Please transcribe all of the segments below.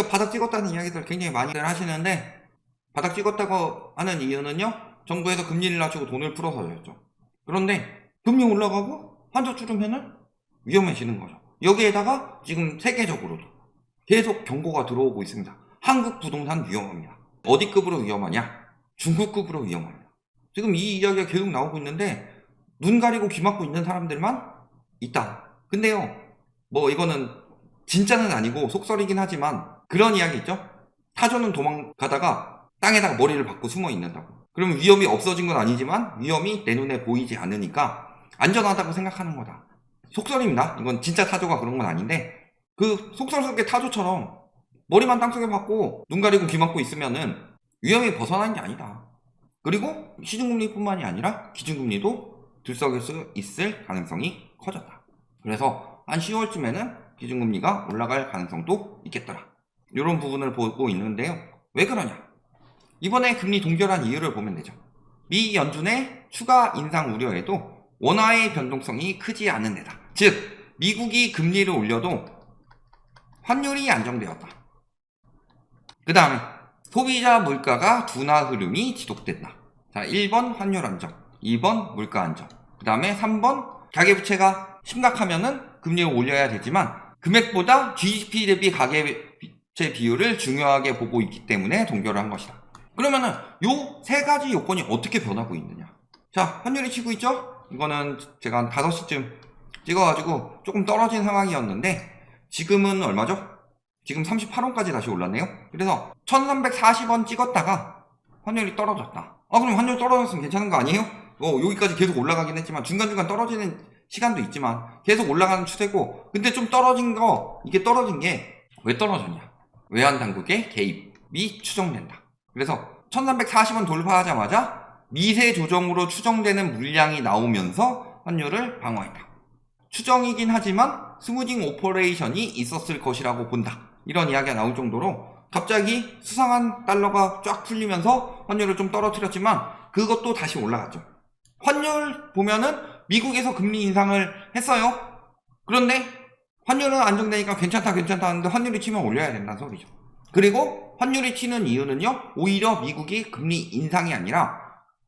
지금 바닥 찍었다는 이야기들 굉장히 많이들 하시는데 바닥 찍었다고 하는 이유는요. 정부에서 금리를 낮추고 돈을 풀어서였죠. 그런데 금리 올라가고 환자 줄으면은 위험해지는 거죠. 여기에다가 지금 세계적으로도 계속 경고가 들어오고 있습니다. 한국 부동산 위험합니다. 어디 급으로 위험하냐? 중국급으로 위험합니다. 지금 이 이야기가 계속 나오고 있는데 눈 가리고 귀 막고 있는 사람들만 있다. 근데요, 뭐 이거는 진짜는 아니고 속설이긴 하지만 그런 이야기 있죠? 타조는 도망가다가 땅에다가 머리를 박고 숨어 있는다고. 그러면 위험이 없어진 건 아니지만 위험이 내 눈에 보이지 않으니까 안전하다고 생각하는 거다. 속설입니다. 이건 진짜 타조가 그런 건 아닌데 그 속설 속의 타조처럼 머리만 땅속에 박고 눈 가리고 귀 막고 있으면은 위험이 벗어나는 게 아니다. 그리고 시중금리뿐만이 아니라 기준금리도 들썩일 수 있을 가능성이 커졌다. 그래서 한 10월쯤에는 기준금리가 올라갈 가능성도 있겠더라. 이런 부분을 보고 있는데요. 왜 그러냐? 이번에 금리 동결한 이유를 보면 되죠. 미 연준의 추가 인상 우려에도 원화의 변동성이 크지 않은 데다. 즉, 미국이 금리를 올려도 환율이 안정되었다. 그 다음에 소비자 물가가 둔화 흐름이 지속된다. 자, 1번 환율 안정, 2번 물가 안정, 그 다음에 3번 가계부채가 심각하면은 금리를 올려야 되지만 금액보다 GDP 대비 가계 부채 비율을 중요하게 보고 있기 때문에 동결을 한 것이다. 그러면은 요 세 가지 요건이 어떻게 변하고 있느냐? 자, 환율이 치고 있죠? 이거는 제가 한 5시쯤 찍어가지고 조금 떨어진 상황이었는데 지금은 얼마죠? 지금 38원까지 다시 올랐네요. 그래서 1340원 찍었다가 환율이 떨어졌다. 아 그럼 환율 떨어졌으면 괜찮은 거 아니에요? 어 여기까지 계속 올라가긴 했지만 중간중간 떨어지는 시간도 있지만 계속 올라가는 추세고 근데 좀 떨어진 거 이게 떨어진 게 왜 떨어졌냐? 외환 당국의 개입이 추정된다. 그래서 1340원 돌파하자마자 미세 조정으로 추정되는 물량이 나오면서 환율을 방어했다. 추정이긴 하지만 스무징 오퍼레이션이 있었을 것이라고 본다. 이런 이야기가 나올 정도로 갑자기 수상한 달러가 쫙 풀리면서 환율을 좀 떨어뜨렸지만 그것도 다시 올라갔죠. 환율 보면은 미국에서 금리 인상을 했어요. 그런데 환율은 안정되니까 괜찮다 괜찮다 하는데 환율이 치면 올려야 된다는 소리죠. 그리고 환율이 치는 이유는요. 오히려 미국이 금리 인상이 아니라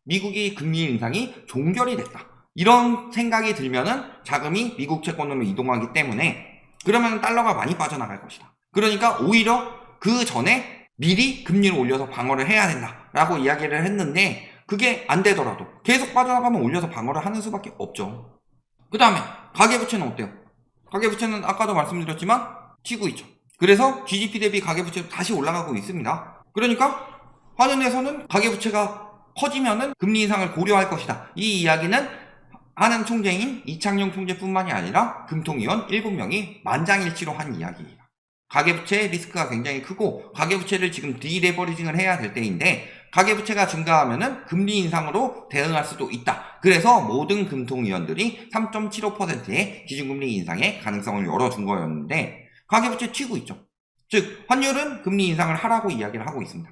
미국이 금리 인상이 종결이 됐다. 이런 생각이 들면은 자금이 미국 채권으로 이동하기 때문에 그러면 달러가 많이 빠져나갈 것이다. 그러니까 오히려 그 전에 미리 금리를 올려서 방어를 해야 된다라고 이야기를 했는데 그게 안 되더라도 계속 빠져나가면 올려서 방어를 하는 수밖에 없죠. 그 다음에 가계부채는 어때요? 가계부채는 아까도 말씀드렸지만 튀고 있죠. 그래서 GDP 대비 가계부채도 다시 올라가고 있습니다. 그러니까 한은에서는 가계부채가 커지면은 금리 인상을 고려할 것이다. 이 이야기는 하는 총재인 이창용 총재뿐만이 아니라 금통위원 7명이 만장일치로 한 이야기예요. 가계부채 리스크가 굉장히 크고 가계부채를 지금 디레버리징을 해야 될 때인데 가계부채가 증가하면은 금리 인상으로 대응할 수도 있다. 그래서 모든 금통위원들이 3.75%의 기준금리 인상의 가능성을 열어준 거였는데 가계부채 튀고 있죠. 즉 환율은 금리 인상을 하라고 이야기를 하고 있습니다.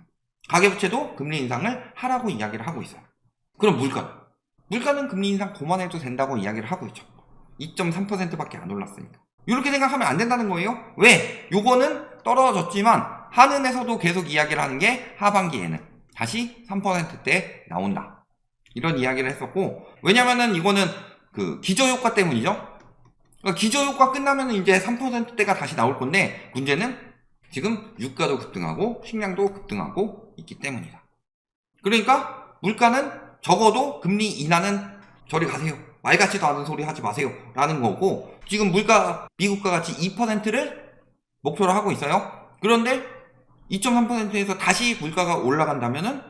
가계부채도 금리 인상을 하라고 이야기를 하고 있어요. 그럼 물가 물가는 금리 인상 그만해도 된다고 이야기를 하고 있죠. 2.3%밖에 안 올랐으니까. 이렇게 생각하면 안 된다는 거예요. 왜? 요거는 떨어졌지만 한은에서도 계속 이야기를 하는 게 하반기에는 다시 3%대 나온다. 이런 이야기를 했었고 왜냐면은 이거는 그 기저효과 때문이죠. 그러니까 기저효과 끝나면 이제 3%대가 다시 나올 건데 문제는 지금 유가도 급등하고 식량도 급등하고 있기 때문이다. 그러니까 물가는 적어도 금리 인하는 저리 가세요. 말 같지도 않은 소리 하지 마세요. 라는 거고 지금 물가 미국과 같이 2%를 목표로 하고 있어요. 그런데 2.3%에서 다시 물가가 올라간다면은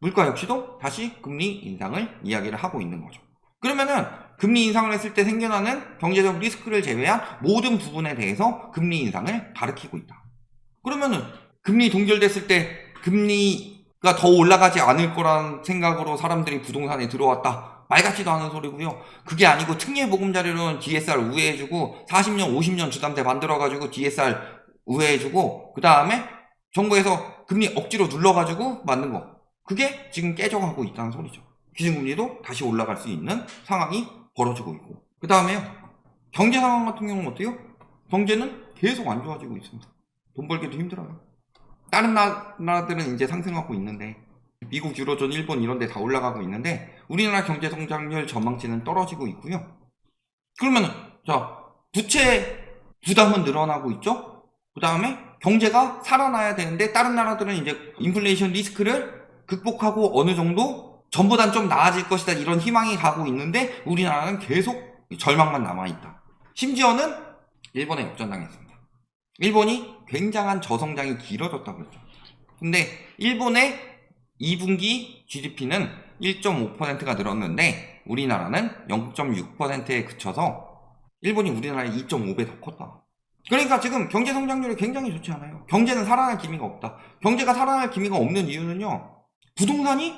물가 역시도 다시 금리 인상을 이야기를 하고 있는 거죠. 그러면은 금리 인상을 했을 때 생겨나는 경제적 리스크를 제외한 모든 부분에 대해서 금리 인상을 가리키고 있다. 그러면은 금리 동결됐을 때 금리가 더 올라가지 않을 거란 생각으로 사람들이 부동산에 들어왔다. 말 같지도 않은 소리고요. 그게 아니고 특례 보금자리로는 DSR 우회해주고 40년, 50년 주담대 만들어가지고 DSR 우회해주고 그 다음에 정부에서 금리 억지로 눌러가지고 만든 거. 그게 지금 깨져가고 있다는 소리죠. 기준금리도 다시 올라갈 수 있는 상황이 벌어지고 있고. 그 다음에요. 경제 상황 같은 경우는 어때요? 경제는 계속 안 좋아지고 있습니다. 돈 벌기도 힘들어요. 다른 나라들은 이제 상승하고 있는데 미국, 유로존, 일본 이런 데 다 올라가고 있는데 우리나라 경제 성장률 전망치는 떨어지고 있고요. 그러면 자 부채 부담은 늘어나고 있죠. 그 다음에 경제가 살아나야 되는데 다른 나라들은 이제 인플레이션 리스크를 극복하고 어느 정도 전보단 좀 나아질 것이다 이런 희망이 가고 있는데 우리나라는 계속 절망만 남아있다. 심지어는 일본에 역전당했습니다. 일본이 굉장한 저성장이 길어졌다고 그랬죠. 근데 일본의 2분기 GDP는 1.5%가 늘었는데 우리나라는 0.6%에 그쳐서 일본이 우리나라의 2.5배 더 컸다. 그러니까 지금 경제 성장률이 굉장히 좋지 않아요. 경제는 살아날 기미가 없다. 경제가 살아날 기미가 없는 이유는요. 부동산이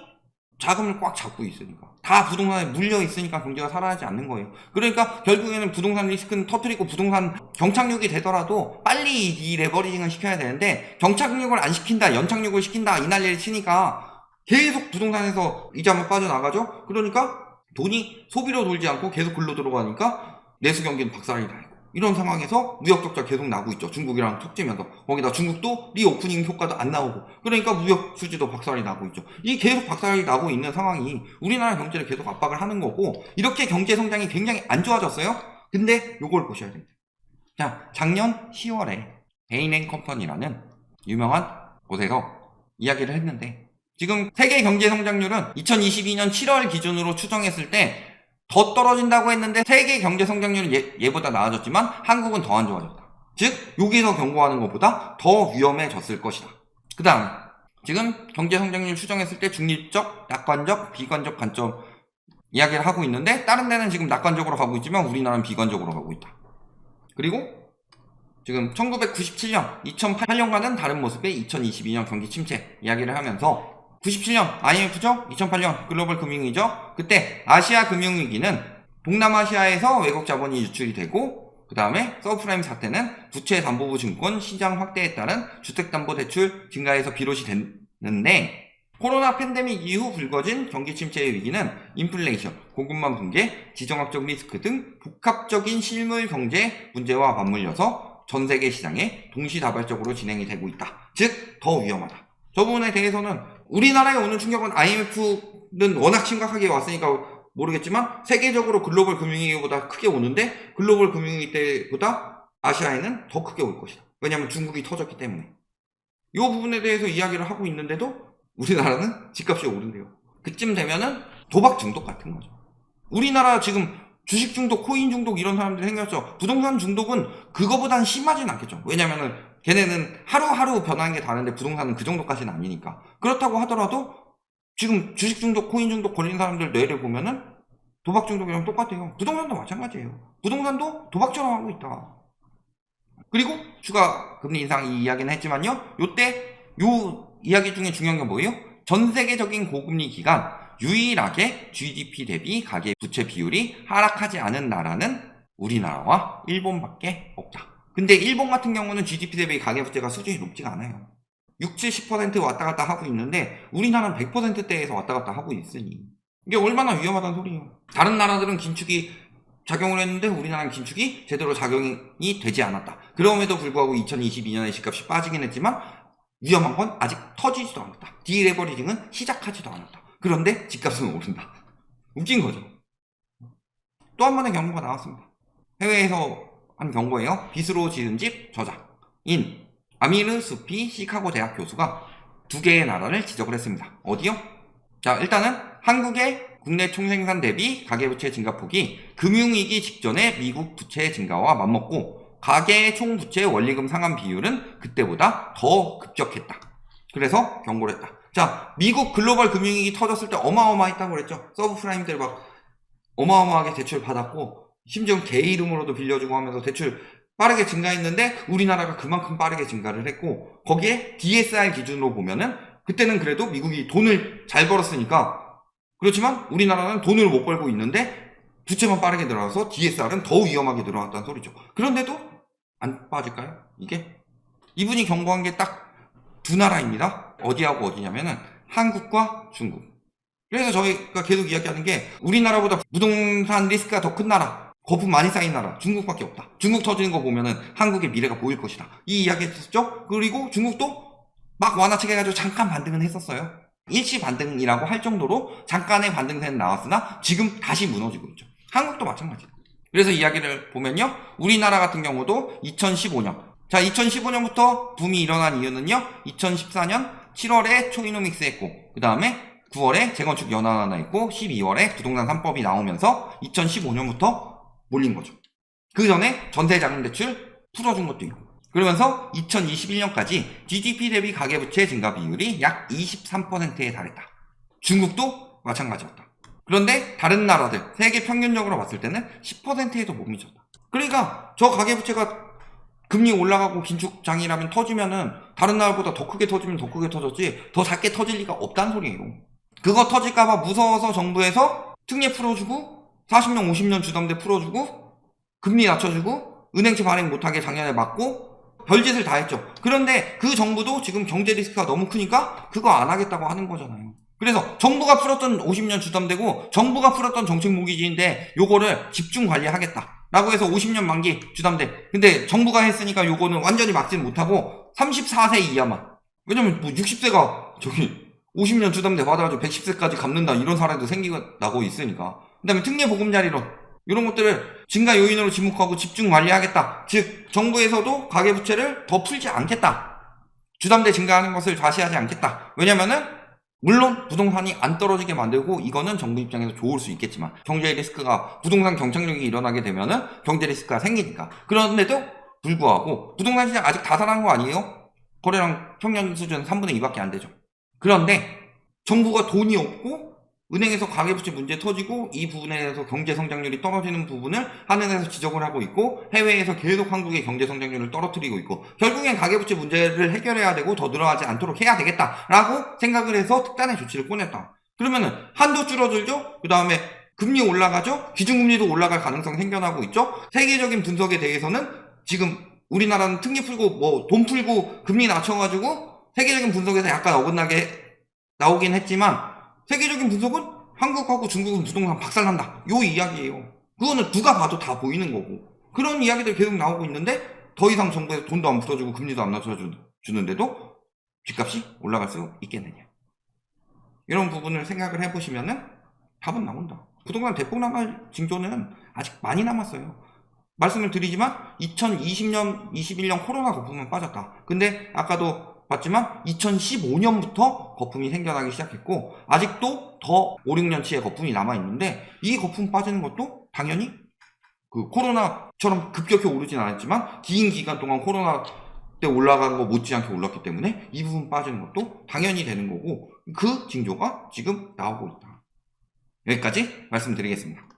자금을 꽉 잡고 있으니까. 다 부동산에 물려 있으니까 경제가 살아나지 않는 거예요. 그러니까 결국에는 부동산 리스크는 터트리고 부동산 경착륙이 되더라도 빨리 이 레버리징을 시켜야 되는데 경착륙을 안 시킨다, 연착륙을 시킨다 이 난리를 치니까 계속 부동산에서 이자만 빠져나가죠. 그러니까 돈이 소비로 돌지 않고 계속 글로 들어가니까 내수 경기는 박살이 나고 이런 상황에서 무역 적자 계속 나고 있죠. 중국이랑 척지면서 거기다 중국도 리오프닝 효과도 안 나오고 그러니까 무역 수지도 박살이 나고 있죠. 이 계속 박살이 나고 있는 상황이 우리나라 경제를 계속 압박을 하는 거고 이렇게 경제 성장이 굉장히 안 좋아졌어요. 근데 요걸 보셔야 됩니다. 자, 작년 10월에 베인앤 컴퍼니라는 유명한 곳에서 이야기를 했는데 지금 세계 경제 성장률은 2022년 7월 기준으로 추정했을 때 더 떨어진다고 했는데 세계 경제 성장률은 얘, 얘보다 나아졌지만 한국은 더 안 좋아졌다. 즉 여기서 경고하는 것보다 더 위험해졌을 것이다. 그 다음 지금 경제 성장률 추정했을 때 중립적, 낙관적, 비관적 관점 이야기를 하고 있는데 다른 데는 지금 낙관적으로 가고 있지만 우리나라는 비관적으로 가고 있다. 그리고 지금 1997년, 2008년과는 다른 모습의 2022년 경기 침체 이야기를 하면서 97년 IMF죠? 2008년 글로벌 금융위기죠? 그때 아시아 금융위기는 동남아시아에서 외국 자본이 유출이 되고 그 다음에 서브프라임 사태는 부채 담보부 증권 시장 확대에 따른 주택담보대출 증가에서 비롯이 됐는데 코로나 팬데믹 이후 불거진 경기 침체의 위기는 인플레이션, 고금만 붕괴, 지정학적 리스크 등 복합적인 실물 경제 문제와 맞물려서 전 세계 시장에 동시다발적으로 진행이 되고 있다. 즉, 더 위험하다. 저 부분에 대해서는 우리나라에 오는 충격은 IMF는 워낙 심각하게 왔으니까 모르겠지만 세계적으로 글로벌 금융위기보다 크게 오는데 글로벌 금융위기 때보다 아시아에는 더 크게 올 것이다. 왜냐하면 중국이 터졌기 때문에. 이 부분에 대해서 이야기를 하고 있는데도 우리나라는 집값이 오른대요. 그쯤 되면은 도박 중독 같은 거죠. 우리나라 지금 주식 중독, 코인 중독 이런 사람들이 생겼죠. 부동산 중독은 그거보단 심하진 않겠죠. 왜냐면은 걔네는 하루하루 변하는 게 다른데 부동산은 그 정도까지는 아니니까. 그렇다고 하더라도 지금 주식 중독, 코인 중독 걸린 사람들 뇌를 보면은 도박 중독이랑 똑같아요. 부동산도 마찬가지예요. 부동산도 도박처럼 하고 있다. 그리고 추가 금리 인상 이 이야기는 했지만요. 요때 요 이야기 중에 중요한 게 뭐예요? 전 세계적인 고금리 기간 유일하게 GDP 대비 가계 부채 비율이 하락하지 않은 나라는 우리나라와 일본밖에 없다. 근데 일본 같은 경우는 GDP 대비 가계 부채가 수준이 높지가 않아요. 6, 70% 왔다 갔다 하고 있는데 우리나라는 100%대에서 왔다 갔다 하고 있으니 이게 얼마나 위험하다는 소리예요. 다른 나라들은 긴축이 작용을 했는데 우리나라는 긴축이 제대로 작용이 되지 않았다. 그럼에도 불구하고 2022년에 집값이 빠지긴 했지만 위험한 건 아직 터지지도 않았다. 디레버리징은 시작하지도 않았다. 그런데 집값은 오른다. 웃긴 거죠. 또 한 번의 경고가 나왔습니다. 해외에서 한 경고예요. 빚으로 지은 집 저작인 아미르 수피 시카고 대학 교수가 두 개의 나라를 지적을 했습니다. 어디요? 자, 일단은 한국의 국내 총생산 대비 가계부채 증가폭이 금융위기 직전의 미국 부채 증가와 맞먹고 가계의 총부채 원리금 상환 비율은 그때보다 더 급격했다. 그래서 경고를 했다. 자, 미국 글로벌 금융위기 터졌을 때 어마어마했다고 그랬죠. 서브프라임들 막 어마어마하게 대출 받았고 심지어 개 이름으로도 빌려주고 하면서 대출 빠르게 증가했는데 우리나라가 그만큼 빠르게 증가를 했고 거기에 DSR 기준으로 보면은 그때는 그래도 미국이 돈을 잘 벌었으니까 그렇지만 우리나라는 돈을 못 벌고 있는데 부채만 빠르게 늘어나서 DSR은 더 위험하게 늘어났다는 소리죠. 그런데도 안 빠질까요? 이게 이분이 경고한 게 딱 두 나라입니다. 어디하고 어디냐면은 한국과 중국. 그래서 저희가 계속 이야기하는 게 우리나라보다 부동산 리스크가 더 큰 나라 거품 많이 쌓인 나라 중국밖에 없다. 중국 터지는 거 보면은 한국의 미래가 보일 것이다. 이 이야기 했었죠. 그리고 중국도 막 완화책 해가지고 잠깐 반등은 했었어요. 일시 반등이라고 할 정도로 잠깐의 반등세는 나왔으나 지금 다시 무너지고 있죠. 한국도 마찬가지다. 그래서 이야기를 보면요. 우리나라 같은 경우도 2015년. 자, 2015년부터 붐이 일어난 이유는요. 2014년 7월에 초이노믹스 했고, 그 다음에 9월에 재건축 연한 하나 있고, 12월에 부동산 3법이 나오면서 2015년부터 몰린 거죠. 그 전에 전세 자금 대출 풀어준 것도 있고. 그러면서 2021년까지 GDP 대비 가계부채 증가 비율이 약 23%에 달했다. 중국도 마찬가지였다. 그런데 다른 나라들 세계 평균적으로 봤을 때는 10%에도 못 미쳤다. 그러니까 저 가계부채가 금리 올라가고 긴축장이라면 터지면은 다른 나라보다 더 크게 터지면 더 크게 터졌지 더 작게 터질 리가 없다는 소리예요. 그거 터질까봐 무서워서 정부에서 특례 풀어주고 40년 50년 주담대 풀어주고 금리 낮춰주고 은행채 발행 못하게 작년에 막고 별짓을 다 했죠. 그런데 그 정부도 지금 경제 리스크가 너무 크니까 그거 안 하겠다고 하는 거잖아요. 그래서 정부가 풀었던 50년 주담대고 정부가 풀었던 정책 모기지인데 요거를 집중 관리하겠다. 라고 해서 50년 만기 주담대. 근데 정부가 했으니까 요거는 완전히 막지는 못하고 34세 이하만. 왜냐면 뭐 60세가 저기 50년 주담대 받아가지고 110세까지 갚는다 이런 사례도 생기고 있으니까. 그 다음에 특례 보금자리론. 이런 것들을 증가 요인으로 지목하고 집중 관리하겠다. 즉, 정부에서도 가계부채를 더 풀지 않겠다. 주담대 증가하는 것을 좌시하지 않겠다. 왜냐면은, 물론 부동산이 안 떨어지게 만들고 이거는 정부 입장에서 좋을 수 있겠지만 경제 리스크가 부동산 경착륙이 일어나게 되면은 경제 리스크가 생기니까 그런데도 불구하고 부동산 시장 아직 다살한 거 아니에요? 거래량 평년 수준 3분의 2밖에 안 되죠. 그런데 정부가 돈이 없고 은행에서 가계부채 문제 터지고 이 부분에 대해서 경제 성장률이 떨어지는 부분을 한은에서 지적을 하고 있고 해외에서 계속 한국의 경제 성장률을 떨어뜨리고 있고 결국엔 가계부채 문제를 해결해야 되고 더 늘어나지 않도록 해야 되겠다라고 생각을 해서 특단의 조치를 꺼냈다. 그러면은 한도 줄어들죠. 그 다음에 금리 올라가죠. 기준금리도 올라갈 가능성이 생겨나고 있죠. 세계적인 분석에 대해서는 지금 우리나라는 특례 풀고 뭐 돈 풀고 금리 낮춰가지고 세계적인 분석에서 약간 어긋나게 나오긴 했지만 세계적인 분석은 한국하고 중국은 부동산 박살난다. 요 이야기예요. 그거는 누가 봐도 다 보이는 거고. 그런 이야기들 계속 나오고 있는데 더 이상 정부에서 돈도 안 풀어주고 금리도 안 낮춰주는데도 집값이 올라갈 수 있겠느냐. 이런 부분을 생각을 해보시면은 답은 나온다. 부동산 대폭 나갈 징조는 아직 많이 남았어요. 말씀을 드리지만 2020년, 21년 코로나 거품은 빠졌다. 근데 아까도 봤지만 2015년부터 거품이 생겨나기 시작했고 아직도 더 5, 6년치의 거품이 남아 있는데 이 거품 빠지는 것도 당연히 그 코로나처럼 급격히 오르진 않았지만 긴 기간 동안 코로나 때 올라간 거 못지않게 올랐기 때문에 이 부분 빠지는 것도 당연히 되는 거고 그 징조가 지금 나오고 있다. 여기까지 말씀드리겠습니다.